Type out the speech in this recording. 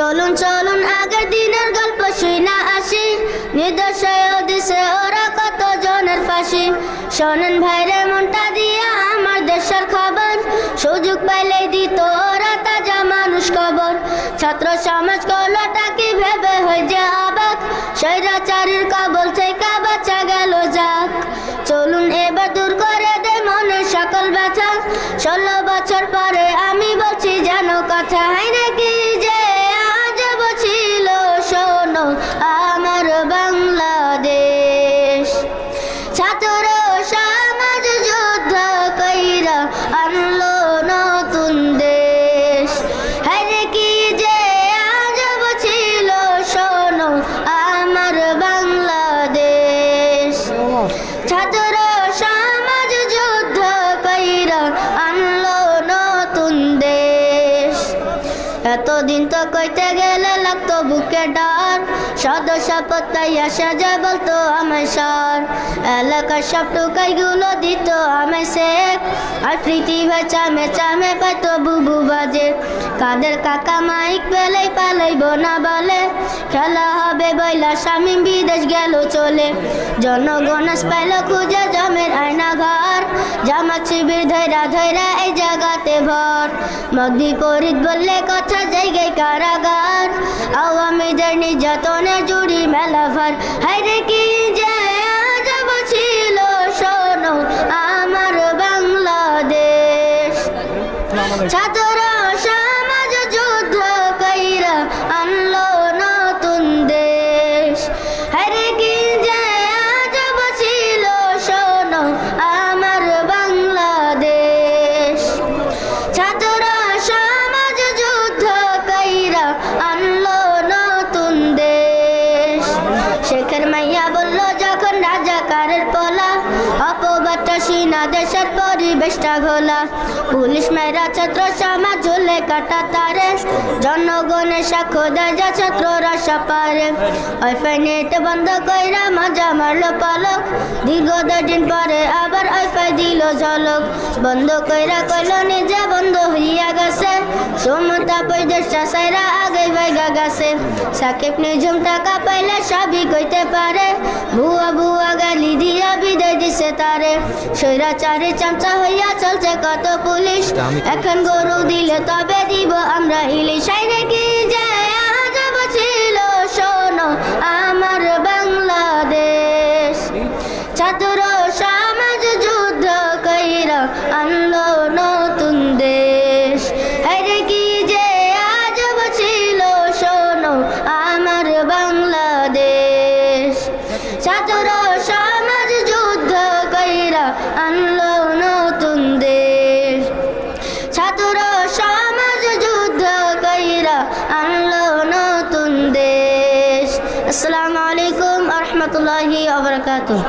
চলুন চলুন, আগের দিনের গল্প শুই না আসি। নির্দশায় দিছে ওরা কত জনের ফাঁসি? শোনেন ভাইরে, মনটা দিয়া আমার দেশের খবর। সুযোগ পাইলে দিত ওরা তাজা মানুষ খবর ছাত্র সমাজ কলটা কি ভেবে হয়ে যে অবাক? স্বৈরাচারীর কবল থেকে বাঁচা গেল যাক। চলুন এবার দূর করে দে মনের সকল ব্যথা। ষোলো বছর পরে ছাত্র সমাজ যুদ্ধ কইরা আনলো নতুন দেশ। এতদিন তো কইতে গেলে লাগতো বুকে ডার সদস্য পত্তাই আসা বলতো আমায় সর। এলাকার দিত আমায় শেখ। আর প্রীতি ভাই চামে চামে পাইতো বুবু বাজে। কাদের কাকা মাইক পেলেই পালাইব না বলে। খেলা হবে বইলা স্বামী বিদেশ গেল চলে। জনগণ পাইল খুঁজে জমের আয়না ঘর। জামা শিবির ধৈরা ধৈরা এই জায়গাতে ভর। মদ বিপরীত বললে কথা জায়গায় কারাগার। আওয়ামীদের নির্যাতনে জুড়ি মেলা ভার। হাইরে কি যে আজব ছিল সিনা দেশের পরিবেশটা ঘোলা। পুলিশ মেয়েরা ছাত্র সমাজ ঝুলে কাটা তারে। জনগণের সাক্ষ্য দেয় যা ছাত্ররা সপারে। ওয়াইফাই নেট বন্ধ কইরা মজা মারলো পালক। দীর্ঘ দিন পরে আবার ওয়াইফাই দিল ঝলক। বন্ধ কইরা কইল নিজে বন্ধ হইয়া গেছে। সমতা পরিদেশটা সাইরা আগে ভাইগা গেছে। সাকিব নিজুম টাকা পাইলে সবই কইতে পারে। ভুয়া ভুয়া গালি দিয়া বিদায় দিছে তারে। স্বৈরাচারে চামচা হইয়া চলছে কত পুলিশ এখন গরু দিলে তবে দিব আমরা ইলিশ কি যে আজব ছিল শোনো আমার বাংলাদেশ ছাত্র সমাজ যুদ্ধ কইরা আনলো নতুন দেশ হরে কি যে আজব ছিল শোনো আমার বাংলাদেশ ছাত্র নতুন দেশ